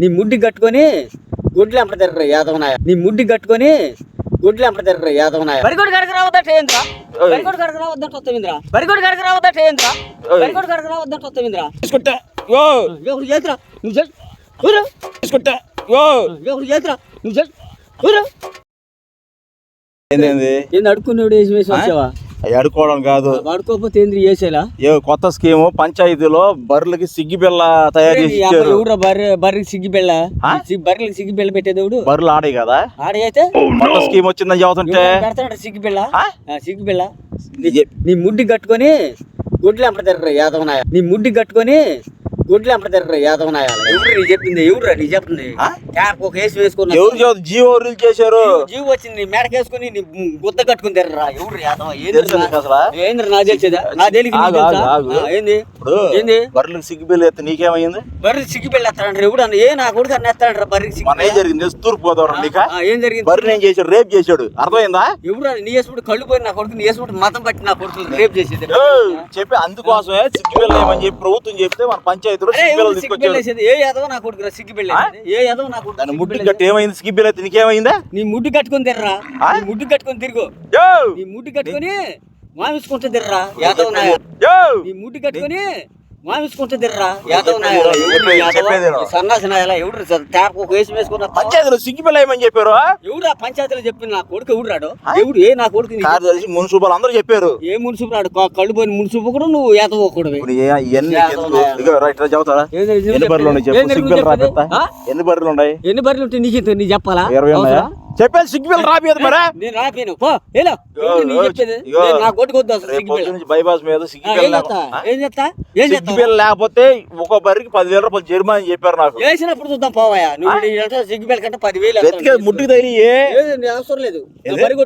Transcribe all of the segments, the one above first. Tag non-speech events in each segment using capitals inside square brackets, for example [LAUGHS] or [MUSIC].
నీ ముడ్డి కట్టుకొని గుడ్లు ఎంపట తిర్ర యాదవనాయ. నీ ముడ్డి కట్టుకొని గుడ్లు ఎంపట తిర్ర యాదవనాయ. వెరీ గుడ్ కాడకు రావద్దంటే ఏంద్రా? ఓయ్. వెరీ గుడ్ కాడకు రావద్దంటే వస్తావింద్రా వెరీ గుడ్ కాడకు రావద్దంటే ఏంద్రా? ఓయ్. వెరీ గుడ్ కాడకు రావద్దంటే వస్తావింద్రా తీసుకుంటా యో ఎవరు చేతురా? నువ్వు తీసుకుంటా యో ఎవరు చేతురా? నువ్వు ఏంది? ఏంది అడుక్కున్నాడు వేసి వేసి వచ్చావా? అవి అడుకోవడం కాదు. వాడుకోకపోతే ఏంది ఏ కొత్త స్కీమ్ పంచాయతీలో బర్రెలకి సిగ్గి బిళ్ళ తయారు చేసి ఇచ్చారు. బర్రె బర్రెకి సిగ్గి బిళ్ళ బర్రెలకి సిగ్గి బిళ్ళ పెట్టేదేవుడు బర్రెలు ఆడే కదా? ఆడి అయితే కొత్త స్కీమ్ వచ్చిందని పెడతాడు సిగ్గి బిళ్ళ సిగ్గి బిళ్ళ నీ ముడ్డి కట్టుకొని గుడ్లు తిర్ర యాదవనాయ. నీ ముడ్డి కట్టుకొని గుడ్లు ఎంపట తిర్ర యాదవనాయ ఎవరు నీ చెప్పింది? ఎవరు నీ? క్యాప్ ఒక వేసి వేసుకున్నా ఎవరు చదువు జీవో రిలీజ్ చేశారు. జీవు వచ్చింది మేడకేసుకుని నీ గుద్ద కట్టుకుని తిర్రా ఎవరు యాదవ? ఏంద్ర నా తెలిసేదా? నా ఆగు. ఏంది? ఇప్పుడు ఏంది? బర్రెలకు సిగ్గి బిళ్ళ ఎత్తే నీకేమైంది? బర్రె సిగ్గి పెళ్ళేస్తాడంటారు ఎవడు అన్న? ఏ నా కొడుకు అన్నేస్తాడంటారా బర్రెకి సిగ్గి మన ఏం జరిగింది? తూర్పు గోదావరి నీక? ఆ, ఏం జరిగింది? బర్రెని ఏం చేశాడు? రేప్ చేశాడు. అర్థమైందా? ఎవడు నీ వేసుకుంటే కళ్ళు పోయి నా కొడుకు నీ వేసుకుంటే మతం పట్టి నా కొడుకు రేపు చేసేది. చెప్పి అందుకోసమే సిగ్గి బిళ్ళ ఏమని చెప్పి ప్రభుత్వం చెప్తే మన పంచాయతీలో పెళ్ళేసేది? కట్టి ఏమైంది బిళ్ళ అయితే నీకేమైందా? నీ ముడ్డు కట్టుకొని తిర్రా. ముడ్డు కట్టుకొని తిరుగు. నీ ముడ్డు కట్టుకొని మామిసుకుంటే తిర్రా. యాదవ్ నీ ముడ్డు కట్టుకొని యాదవ్ ఎవడు చెప్పేది యాదవ? చెప్పేది ఈ సన్నాసి నాయలా ఎవడు ట్యాప్ ఒక వేసి వేసుకున్న పంచాయతీలో ఏమని చెప్పారు ఎవడు ఆ పంచాయతీలో చెప్పిన నా కొడుకు ఎవడు రాడు ఎవడు ఏ నా కొడుకు కార్యదర్శి మున్సిపల్ అందరూ చెప్పారు. ఏ మున్సిపు రాడు క- కళ్ళు పోయిన మున్సిపు కూడా నువ్వు రా చెబుతారా? ఎన్ని బర్రెలు ఉన్నాయి ఎన్ని బర్రెలు ఉన్నాయి? ఎన్ని బర్రెలు ఉంటే నీకు నీ చెప్పాలా? ఇరవై ఉన్నాయా? చెప్పేది సిగ్గి బిళ్ళ రాపియదు మరా? నేను రాపోయాను పో ఏలో? ఇగో, నీ చెప్పేది. నేను నా కొట్టుకు వద్దు అసలు రేపు సిగ్గు పిల్ల. పొద్దు నుంచి బైపాస్ మీద సిగ్గి ఆ, బిళ్ళ ఏం చేస్తా? లేకపోతే- ఏం చేస్తా? ఏం సిగ్గి చేస్తా? బిళ్ళ లేకపోతే ఒక బర్రెకి పదివేల రూపాయలు జరిమానా అని చెప్పారు నాకు. వేసినప్పుడు చూద్దాం పోవాయా? నువ్వు ఈ ఎంత సిగ్గు పిల్ల కంటే పదివేలు వేస్తాను. వెతికే ముట్టుకు తగిలి ఏది నీ అవసరం లేదు? బరి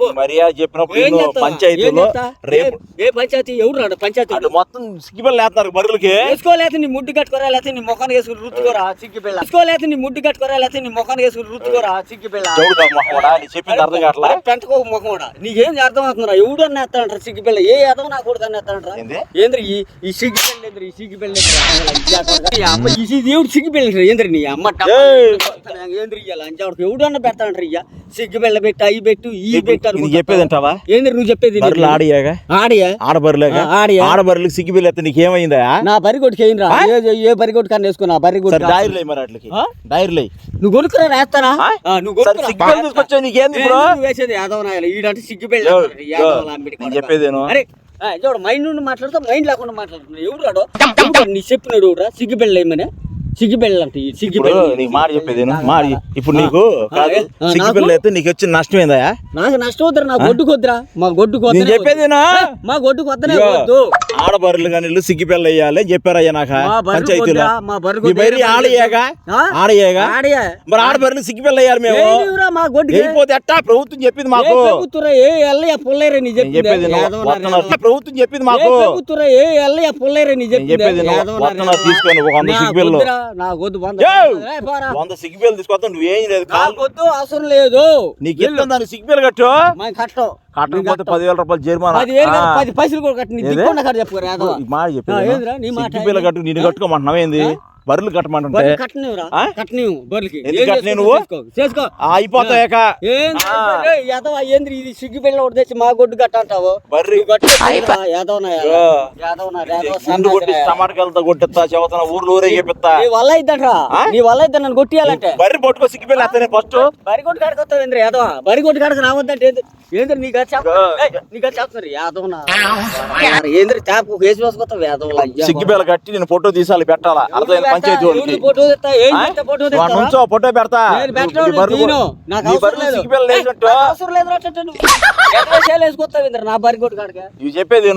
పో. మరియా చెప్పినప్పుడు పంచాయతీలో? రేపు ఏ- పంచాయతీ? ఎవరు రాడు? పంచాయతీ అటు మొత్తం సిగ్గి బిళ్ళ వేస్తున్నారు బర్రెలకి వేసుకోలేకపోతే నీ ముడ్డు కట్టుకోరా లేకపోతే నీ ముఖాన్ని వేసుకుని రుద్దుకోరా సిగ్గి పిల్ల వేసుకోలేకపోతే నీ ముడ్డు కట్టుకోరా లేకపోతే నీ ముఖాన్ని వేసుకుని రుద్దుకోరా సిగ్గి పిల్ల చెవుడుగా మొహమడా? నీ చెప్పింది అర్థం కావట్లా? పెంటకో ముఖం కూడా నీకేం అర్థం అవుతుందిరా? ఎవడు అన్న ఎత్తాడంటారు సిగ్గి పిల్ల ఏ అర్థం నా కొడుకు అన్న ఎత్తాడంటారా? ఏంది? ఏంద్ర ఈ ఈ సిగ్గి పిల్ల ఏంద్ర? ఈ సిగ్గి పిల్ల ఏంద్ర? ఈ దేవుడు సిగ్గి పిల్ల ఏంద్ర నీ అమ్మ. ఏంద్ర ఇయ్యాలి? అంచాడుకు ఎవడు అన్న పెడతాడంటారు ఇయ్య? సిగ్గి పిల్ల పెట్టు అవి పెట్టు ఈ పెట్టు ఇది చెప్పేది అంటావా ఏంద్ర నువ్వు చెప్పేది బర్రెలు ఆడియాగా? ఆడియా? ఆడబర్రెలేగా? ఆ, ఆడియా. ఆడబర్రెలకు సిగ్గి బిళ్ళ ఎత్తే నీకేమైందా నా బరి కొట్టుకు ఏ బరి కొట్టుకు కన్నా వేసుకో నా బరి డైర్లే మరి అట్లకి? డైర్లే నువ్వు కొనుక్కురా వేస్తానా? తీసుకొచ్చావు నీకేంది ఇప్పుడు వేసేది యాదవ నాయలు ఈడంటే సిగ్గు పెళ్ళి నేను చూడు మైండ్ నుండి మాట్లాడుతా మైండ్ లేకుండా మాట్లాడుతున్నాడు ఎవడు రాడు? నీ చెప్పినాడు సిగ్గు పెళ్ళి ఏమని సిగ్గు పెళ్ళి అంటే ఈ సిగ్గు ఇప్పుడు పెళ్ళి. నీకు మాట చెప్పేదేను మాట ఇప్పుడు నీకు కాదు ఏ- ఆ, సిగ్గి నాకు? వచ్చిన నష్టం ఏందా నాకు నష్టం వద్దురా నా గొడ్డుకు వద్దురా. మా నేను చెప్పేదేనా వద్దు. మా గొడ్డుకు వద్దనే ఇగో, వద్దు. ఆడబర్రెలు కానీ ఇల్లు సిగ్గి పిల్ల వేయాలి చెప్పారయ్యా నాకు పంచాయతీలో. మా. బర్రె ఆడయ్యాగా? ఆడయ్యాగా ఆడియా మరి ఆడబర్రెలు సిగ్గి పిల్ల వేయాలి మేము? మా గొడ్డుకి. వెళ్ళిపోతే ఎట్టా ప్రభుత్వం చెప్పింది మాకు? ఏ ఎల్లయ్య పుల్లేరే నీ చెప్పింది చెప్పేది. ప్రభుత్వం చెప్పింది మాకు? ఏ ఎల్లయ్య పుల్లేరే నీ చెప్పింది? చెప్పేది. తీసుకొని ఒక వంద నా సిగ్గి పిల్లలు వద్దురా, నా గొద్దు వంద. వంద పిల్లలు తీసుకొస్తా నువ్వేం లేదు. గొద్దు అవసరం లేదు. నీకు ఇస్తాను దానికి సిగ్గి పిల్ల కట్టు. మనం కట్టం కట్టకపోతే పదివేల రూపాయలు జరిమానా. పది పైసలు కూడా కట్టి. మాట సిగ్గి పిల్ల కట్టు నేను కట్టుకోమంటున్నావు ఏంది? బర్రెలు కట్టమంటుంటే? అయిపోతాయాక? ఏంది? ఇది సిగ్గు పిల్ల ఒకటి తెచ్చి మా గొడ్డు కట్ట. అంటావు బర్రె కట్టు. నా నా కొట్టి నా. టమాటకాయలతో కొట్టిస్తా చెబుతున్నా ఊర్లో ఊరే చెప్పిస్తా. నీ వల్ల ఇద్దంట్రా? నీ వల్ల ఇద్దా నన్ను కొట్టియాలంటే. బర్రె పట్టుకో సిగ్గి పిల్ల ఎత్తనే ఫస్ట్. బరిగొట్టు కాడకు వస్తావు ఏంద్ర యాదవ? బరిగొట్టు కాడకు రావద్దంటే ఏంది? ఏంద్ర చెప్ప ఏయ్, నీకు అది చెప్తున్నారు యాదవ నా ఏంద్ర ట్యాప్ కేసు వేసుకొస్తావు యాదవ సిగ్గి పిల్ల కట్టి నేను ఫోటో తీసాలి పెట్టాలా? అర్థమైంది? పంచాయతీ నుంచో ఫోటో పెడతా. నువ్వు. చెప్పేది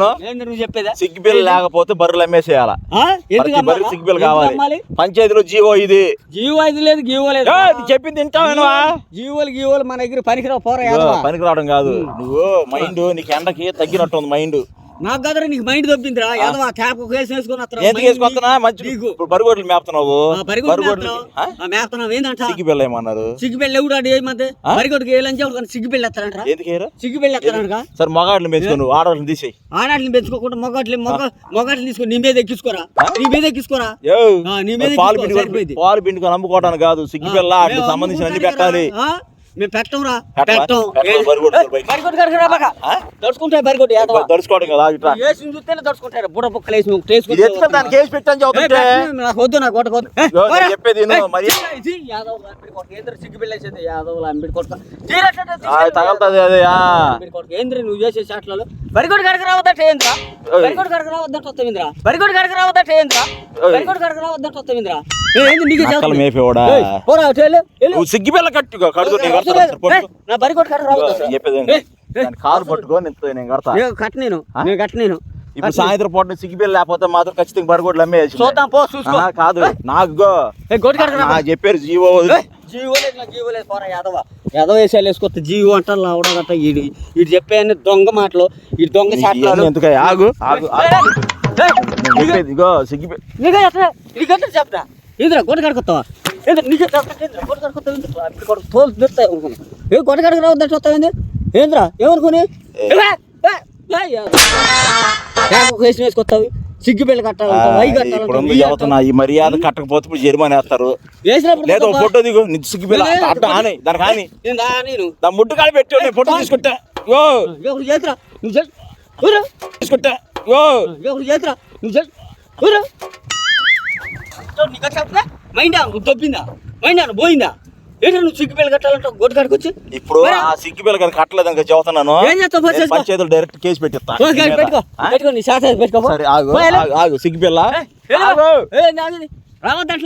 సిగ్గి లేకపోతే బర్రెలు అమ్మేసేయాలా? ఆ? ఎందుకు ప్రతి బర్రె అమ్మాలా? సిగ్గి పిల్ల ఎందుకు కావాలి. పంచాయతీలో జీవో ఇది. జీవో ఇది లేదు గీవో లేదు. చెప్పింది తింటావేనువా జీవోలు గీవోలు మన దగ్గర పనికి రావు పోరా యాదవ? పనికి రావడం కాదు నువ్వు మైండ్ నీకు ఎండకి తగ్గినట్టు ఉంది మైండ్ నాకు కదరా నీకు మైండ్ దొబ్బిందిరా. యాదవ క్యాప్ ఒక వేసి వేసుకొని వస్తారా? ఎందుకు వేసుకొస్తున్నా మంచి నీకు. ఇప్పుడు బరిగొడ్లు మేపుతున్నావు. బరిగొడ్లు మేపుతున్నావు. ఆ, మేపుతున్నావు. ఏందంట? సిగ్గి పిల్ల ఏమన్నారు? ఎవడు ఆడు? ఏమంటే బరిగొడ్డుకి ఏ లంచం కానీ సిగ్గుపెళ్ళి ఎత్తారంట ఎందుకు వేయరు? సిగ్గుపెళ్ళి ఎత్తారంట సరే మగాడిని పెంచుకోను. ఆడవాళ్ళని తీసేయి. ఆడాట్ని పెంచుకోకుండా మొగట్లు మొగ మొగట్లు తీసుకొని నీ మీద ఎక్కించుకోరా? నీ మీద ఎక్కించుకోరా? నీ మీద పాలు సరిపోయింది. పాలు పిండుకొని అమ్ముకోవడానికి కాదు. సిగ్గి పిల్ల సంబంధించిన అన్ని పెట్టాలి? మేము పెట్టం? దడుచుకుంటాయి బరిగొడ్డు యాదవ దడుచుకోవడం కదా ఇట్లా వేసి చూస్తేనే దడుచుకుంటారు బుడ బుక్కలు వేసి నువ్వు టేస్ట్ ఇది ఎత్తుకొని దానికి వేసి పెట్టని ఏ, చదువుతుంటే? పెట్టను, నాకు వద్దు నాకు. చెప్పేది మరి- యాదవ్ ఏంద్ర అంబిడి. తగలుతుంది అదే ఏంద్ర నువ్వు చేసే చాట్లలో? బరిగొడ్డు కడక రావద్దట ఏంద్రా? ఓయ్. బరిగొడ్డు కడక రావద్దంట వస్తావింద్రా బరిగొడ్డు కడక రావద్దట ఏంద్రా? ఓయ్. బరిగొడ్డు కడక రావద్దంట వస్తావింద్రా ఏ, ఏంది నీకే? మేపేవాడా? పోరా అటు వెళ్ళు, వెళ్ళు. నువ్వు సిగ్గి పిల్ల కట్టుకో కడుగు నేను అవసరం కడతాను లేదు. సరే, పట్టుకో. ఏ, నా బరిగొడ్డు కడక రావద్దు ఇగో, అసలు. చెప్పేది ఏ, విను. ఏ, దాని కాలు పట్టుకో నేను. నేను కడతా నేను కట్ట నేను. నేను కట్ట నేను. ఇప్పుడు సాయంత్రం పూట సిగ్గి పిల్ల లేకపోతే మాత్రం ఖచ్చితంగా బరిగొడ్లు అమ్మేసి చూద్దాం పో చూసుకో. కాదు నాకు చెప్పారు జీవో. జీవో లేదు జీవో లేదు పోరా యాదవ. యాదవ వేసాలు వేసుకొస్తే జీవో ఈడు ఈడు చెప్పే అన్ని దొంగ మాటలు. ఈ దొంగ చాట్లాలు ఎందుకు ఆగు ఆగు ఇగో సిగ్గి పిల్ల నీకే చెప్తా ఏంద్రా గొడ్డ కడుకొస్తావా తోలు అనుకున్నా ఏ రావద్దంటే వస్తావు ఏంది ఏంద్రా ఏమనుకుని వేసి వేసుకొస్తావు సిగ్గు బిళ్ళ కట్టాలంట వై ఇప్పుడు ఉంది కట్టాలంట చదువుతున్నా ఈ మర్యాద కట్టకపోతే ఇప్పుడు జరిమానా వేస్తారు లేదు ఫోటో దిగు నీ సిగ్గి అట్ట ఆని దానికి ఆని దాని ముట్టు కాడ పెట్టి ఫోటో తీసుకుంటా ఎవరు చేతురా నువ్వు తీసుకుంటా చేతురా నువ్వు మైండా నువ్వు దొబ్బిందా మైండా నువ్వు పోయిందా ఏంటి నువ్వు సిగ్గు పిల్లలు కట్టాలంటే గొడ్డు కాడికి వచ్చి ఇప్పుడు ఆ సిగ్గి పిల్ల గారు కట్టలేదు ఇంకా చదువుతున్నాను ఏం చేస్తావు? పోయి నేను చేసుకో. పంచాయతీలో డైరెక్ట్ కేసు పెట్టిస్తా పెట్టుకో? పెట్టుకో నీ శాతం పెట్టుకో. సరే ఆగు. ఆగు, సిగ్గి పిల్ల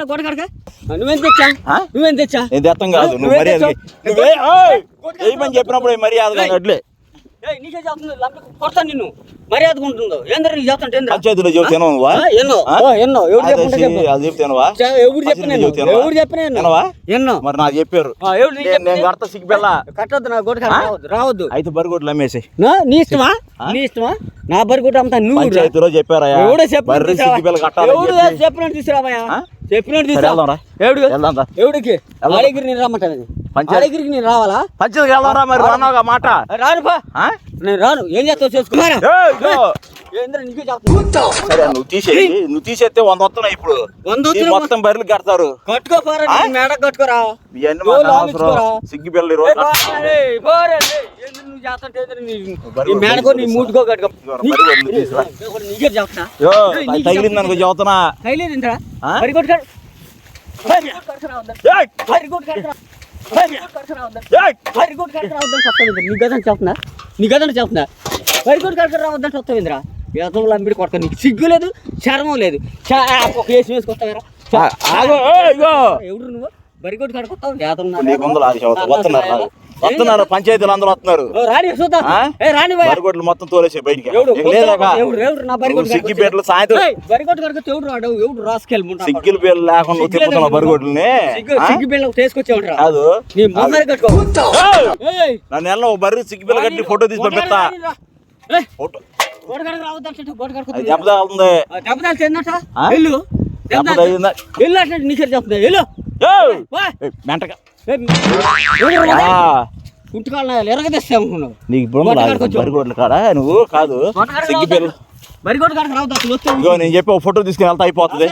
గొడ్డ కాడక నువ్వేం తెచ్చా? నువ్వేం తెచ్చా నేను తెత్తం కాదు నువ్వు మర్యాద? నువ్వే చెప్పినప్పుడు మర్యాద కాదు అట్లే నీకే చెప్తుంది లంపకి కొడతాను నిన్ను. మర్యాదగా ఉంటుందో. ఏంద్రా నీకు చెప్తాంటే ఏంద్రా? పంచాయతీలో చెబుతాను నువ్వా ఆ, ఎన్నో ఎన్నో ఎవరు ఎవరు చెప్పిన? ఎవరు చెప్పిన? ఎన్నో? మరి నాకు చెప్పారు. నేను- నేను చెప్పింది? కడతా సిగ్గి పిల్ల. కట్టొద్దు నా ఆ? రావద్దు అయితే అమ్మేసి. నా ఇష్టమా? ఇష్టమా? నువ్వు రా. పంచాయతీలో చెప్పారయ్యా ఎవడో చెప్పినట్టు బర్రె తీసుకురావా? సిగ్గి పిల్ల కట్టాలని ఎవడు చెప్పి. చెప్పినట్టు తీసుకురావయ్యా? చెప్పినట్టు. ఎవడు వెళ్దాం రా. ఎవడికి నేను రమ్మంటాను రావాలా? పంచాయతీకి మరి మాట. రాను పా. ఆ? నేను రాను. ఏం చేస్తావు చేసుకున్నారా? సరే నువ్వు తీసేయి. నువ్వు తీసేస్తే వంద వస్తున్నాయి ఇప్పుడు. వంద. మొత్తం బర్రెలు కడతారు. మేడ కట్టుకోరా. ఇవన్నీ సిగ్గి పిల్లలు తగిలింది అనుకో చదువుతున్నా రావద్దని చెప్తున్నా? చెప్తున్నా? అంబిడి కొడతా నీకు. సిగ్గు లేదు చర్మం లేదు. ఒక వేసి వేసుకొస్తావేరా. ఎవడు నువ్వు? బరి కొట్టు కడుకొస్తావు వేతం వస్తున్నారు పంచాయతీలు అందరూ వస్తున్నారు. బరిగొడ్లు మొత్తం తోలేసే బయటికి. ఎవడు? ఇక లేదాక ఎవడు? ఎవడు? నా బరి కొట్టు సిగ్గి పేటలు సాయంత్రం బరి సిగ్గిల పేర్లు లేకుండా తిప్పుతున్నావు బరిగొడ్లని? కాదు. నన్ను ఒక బర్రె సిగ్గి పిల్ల కట్టి ఫోటో తీసి పంపిస్తా. ఫోటో. దెబ్బ? వెళ్ళు దెబ్బ తగిలిందా వెళ్ళు అంటే నీకే వెళ్ళు మెంటగా ఎరగదీస్తే అనుకున్నావు నీకు కాడా నువ్వు కాదు ఇగో నేను చెప్పి ఒక ఫోటో తీసుకుని వెళ్తా అయిపోతుంది.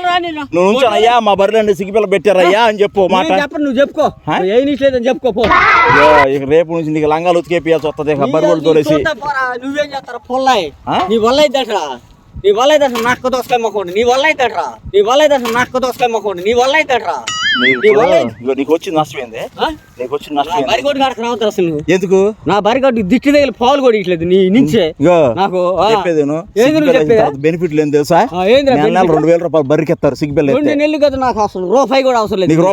నువ్వు అయ్యా మా బర్రెలు సిగ్గి పిల్ల పెట్టారయ్యా అని చెప్పు మాట నువ్వు చెప్పుకో? ఏ నీట్లేదని చెప్పుకో ఇక రేపు నుంచి నీకు లంగాలు ఉతికేపియాల్సి వస్తుంది ఇక బరిగొడ్లు తోలేసి నువ్వేం చేస్తారా పొల్లాయి? నీ వల్ల అయితేట్రా నీ వల్ల అయితే నాక్క దోసకాయ మొక్కండి నీ వల్ల అయితేట్రా నీ వల్ల అయితే నాక్క దోసకాయ మొక్కండి నీ వల్ల నీకు వల్ల ఇగో నీకు? నీకు నష్టం? బరిగొడ్డు కాడకు రావద్దు అసలు ఎందుకు? నా బరిగొడ్డు దిష్టి దగ్గర పాలు కూడా ఇట్లేదు నీ నుంచే. నాకు చెప్పేది? బెనిఫిట్ లేదు తెలుసా? రెండు వేల రూపాయలు బర్రెకి ఎత్తారు సిగ్గిబెల్ రెండు నెలలు కదా నాకు అసలు. రూపాయి కూడా అవసరం లేదు. నీకు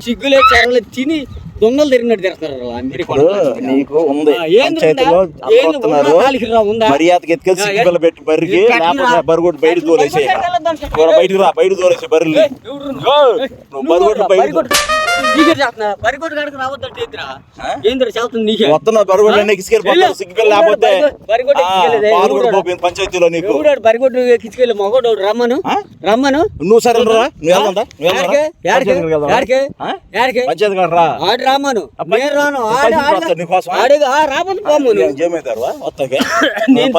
చెరలేదు తిని దొంగలు తిరిగినట్టు ఇప్పుడు నీకు ఉంది పంచాయతీలో ఉందా? అందరూ ఏంది వస్తున్నారు ఉందా? కాలికి రా, ఉందా? మర్యాదకి ఎత్తుకెళ్ళి ఆ, సిగ్గిబెల్ల పెట్టి బర్రికి? లేకపోతే బరిగొడ్డు బయట తోలేసి బయటికి రా బయట ఎవరు ఇగో, నువ్వు బరిగొడ్లు బయట. నీకే చేస్తున్నా బరిగొడ్డు కాడికి రావద్దంటే ఏంద్రా? ఏంద్రా నీకే? వస్తున్నా లేకపోతే పంచాయతీలో నీకు. ఎవడాడు మగోడు? రమ్మను? రమ్మను. నువ్వు సరే రా నువ్వు ఆడు రామను నేను రాను. ఆడు. ఆడు [LAUGHS] నేను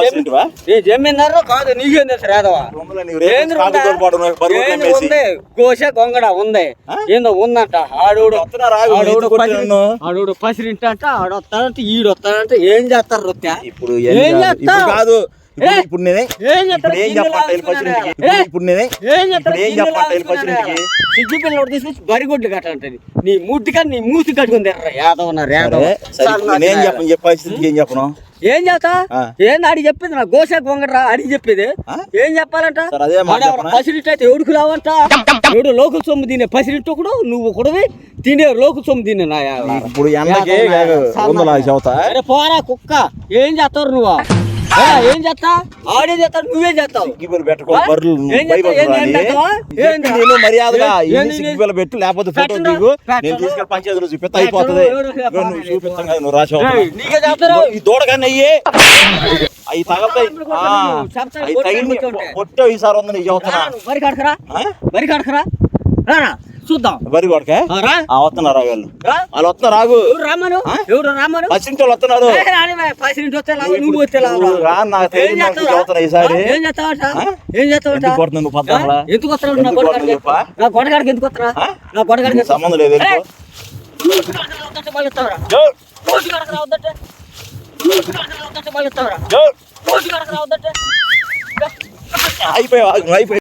నేను జమీందారు కాదు నీకేం తెలుసు రాదవా ఏంది ఉందా? ఏంది ఉంది? గోష గొంగడ ఉంది. ఆ? ఏందో ఉందంట. ఆడోడు ఆడోడు? ఆడోడు పసిరింట అంట ఆడు వస్తాడంట ఈడు వస్తాడంట ఏం చేస్తారు రొత్య ఇప్పుడు ఏం ఏం కాదు. ఇప్పుడు నేనే ఏం చేస్తారు ఇప్పుడు నేనే ఏం చేస్తారు సిగ్గు పిల్లలు తీసుకొచ్చి బరిగొడ్లు కట్టాలంటది. నీ ముడ్డిగా నీ తిర్రా యాదవన్నారు యాదవ సరే, సరే, ఇప్పుడు నేనేం చెప్పను చెప్ప పరిస్థితికి ఏం చెప్పను? ఏం చేస్తా. ఏంది? అడిగి చెప్పింది నా గోసా గొంగడరా అడిగి చెప్పేది? ఏం చెప్పాలంట? పసిరిట్ అయితే ఎవడుకు రావంట? ఎవడు లోకు సొమ్ము తినే పసిరిట్ ఒకడు నువ్వు ఒకడువి తినే లోకు సొమ్ము తినే నా. ఇప్పుడు పోరా కుక్క. ఏం చేస్తారు నువ్వు? ఏం చేస్తా ఆడే చేస్తాడు నువ్వే చేస్తావు? సిగ్గిపల్లి పెట్టుకో? బర్రెలు నేను మర్యాదగా ఏంది సిగ్గిపల్లి పెట్టు లేకపోతే ఫోటో దిగు నేను. తీసుకెళ్ళి పంచాయతీలో చూపిస్తా అయిపోతుంది. ఎవరు ఇదిగో నువ్వు చూపిస్తాం కదా నువ్వు రాసి ఏయ్, నీకే చేస్తారు ఈ దూడకన్నా అయ్యి అవి తగలుతాయి. అవి తగిలి. పొట్ట ఈసారి ఉంది నీకు చెబుతున్నా. వరి కడకరా? వరి కడకరా రారా. చూద్దాం. వరి కొడకే? వస్తున్నారు వాళ్ళు. వాళ్ళు వస్తున్నారు రాగు ఎవరు రామను? ఎవరు రామను? వాళ్ళు వస్తున్నారు. నువ్వు నాకు తెలియదు, ఈసారి. ఏం చేస్తావట ఆ? ఏం చేస్తావట ఎందుకు వస్తున్నావు నా గొడగాడికి? నా గొడగాడికి ఎందుకు వస్తున్నా? నా గొడగాడికి సంబంధం లేదు? అయిపోయావు? అయిపోయావు?